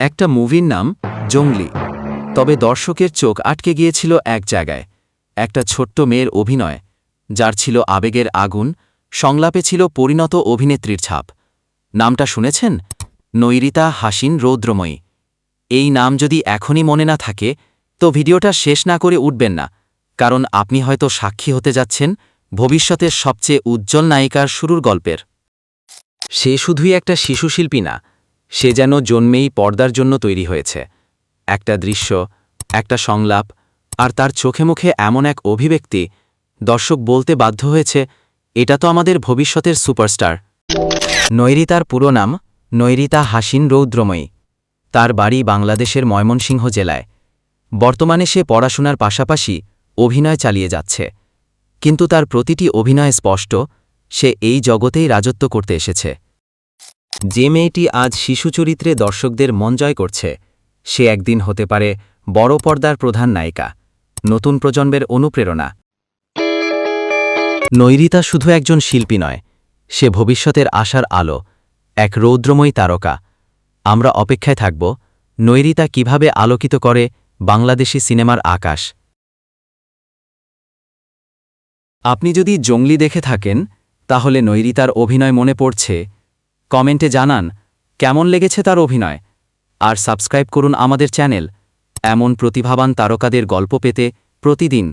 একটা মুভির নাম জঙ্গলি। তবে দর্শকের চোখ আটকে গিয়েছিল এক জায়গায়। একটা ছোট্ট মেয়ের অভিনয়, যার ছিল আবেগের আগুন, সংলাপে ছিল পরিণত অভিনেত্রীর ছাপ। নামটা শুনেছেন? নৈরিতা হাসিন রৌদ্রময়ী। এই নাম যদি এখনই মনে না থাকে, তো ভিডিওটা শেষ না করে উঠবেন না, কারণ আপনি হয়তো সাক্ষী হতে যাচ্ছেন ভবিষ্যতের সবচেয়ে উজ্জ্বল নায়িকার শুরুর গল্পের। সে শুধুই একটা শিশুশিল্পী না সে যেন জন্মেই পর্দার জন্য তৈরি হয়েছে। একটা দৃশ্য, একটা সংলাপ, আর তার চোখে মুখে এমন এক অভিব্যক্তি, দর্শক বলতে বাধ্য হয়েছে, এটা তো আমাদের ভবিষ্যতের সুপারস্টার। নৈরিতার পুরো নাম, নৈরিতা হাসিন রৌদ্রময়ী। তার বাড়ি বাংলাদেশের ময়মনসিংহ জেলায়। বর্তমানে সে পড়াশোনার পাশাপাশি অভিনয় চালিয়ে যাচ্ছে। কিন্তু তার প্রতিটি অভিনয় স্পষ্ট, সে এই জগতেই রাজত্ব করতে এসেছে। যে মেয়েটি আজ শিশু চরিত্রে দর্শকদের মন জয় করছে, সে একদিন হতে পারে বড় পর্দার প্রধান নায়িকা, নতুন প্রজন্মের অনুপ্রেরণা। নৈরিতা শুধু একজন শিল্পী নয়, সে ভবিষ্যতের আশার আলো, এক রৌদ্রময়ী তারকা। আমরা অপেক্ষায় থাকব, নৈরিতা কীভাবে আলোকিত করে বাংলাদেশি সিনেমার আকাশ। আপনি যদি জঙ্গলি দেখে থাকেন, তাহলে নৈরিতার অভিনয় মনে পড়ছে কমেন্টে জানান, কেমন লেগেছে তার অভিনয়? আর সাবস্ক্রাইব করুন আমাদের চ্যানেল, এমন প্রতিভাবান তারকাদের গল্প পেতে প্রতিদিন